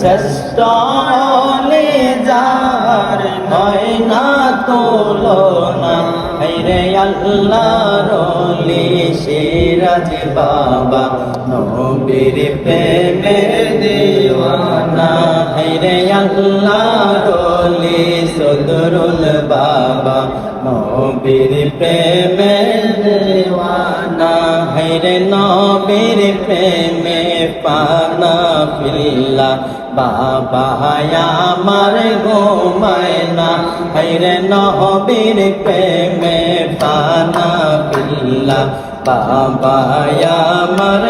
শ্রেষ্ঠ যার হয় না তুলনা রে আল্লাহ রলি সিরাজ বাবা নবীর প্রেমের দেওয়ানা। রে আল্লাহ রলি সদরুল বাবা, নবীর প্রেমের দেওয়ানা। রে নবীর প্রেমে পানা ফিল্লা। বাবা আমার ঘুমায় না হাইরে নহবীর প্রেমে পানা পিল্লা বাবা আমার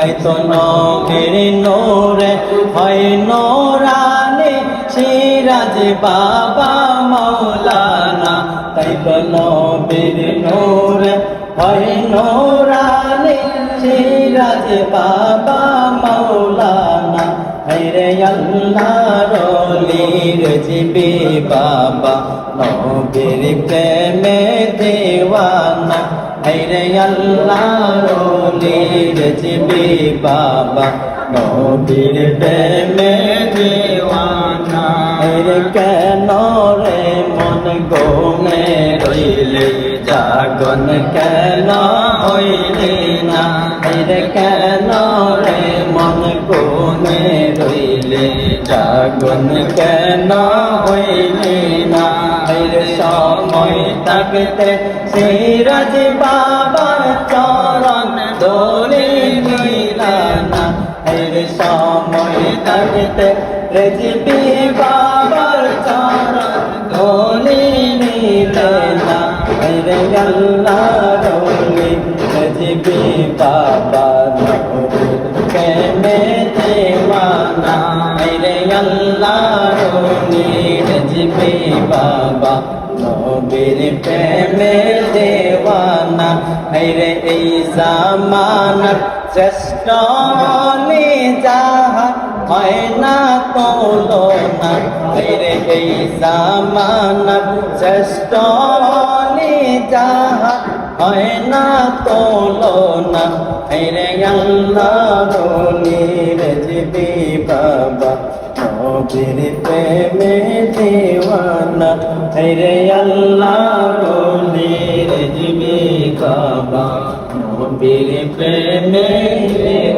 তাই তো নবীর নোরে, হয় নোরানি সিরাজ বাবা মৌলানা। তাই তো নবীর নোরে, হয় নোরানি সিরাজ বাবা মৌলানা। হরে আল্লাহ রলির জিবি বাবা, নবীর প্রেমে দেওয়ানা। হরে আল্লাহ রলির জিবি বাবা নবীর প্রেমে দেওয়ানা হরে কেন রে মন গোমে রইলে জাগন কেন হইলে না রে কেন রে মন কোনে রইলে জাগন কেন হইলে না রে সময় থাকতে সিরাজ বাবার চরণ দোলে নিলানা রে সময় থাকতে রেজিবি বাবার চরণ দোলে নিলানা রে আল্লাহ রোলে রেজিবি বাবা কেমে দেওয়ানা রে আল্লাহ রোলে রেজিবি বাবা নবীর প্রেমে দেওয়ানা রে এই জামানার শ্রেষ্ঠ নে যাহা হয় না তোলনা রে এই জামানার শ্রেষ্ঠ নে যাহা হয় না তোলনা রে আল্লাহ রলির জিবি বাবা, নবীর প্রেমে দেওয়ানা। রে আল্লাহ No believe me, me,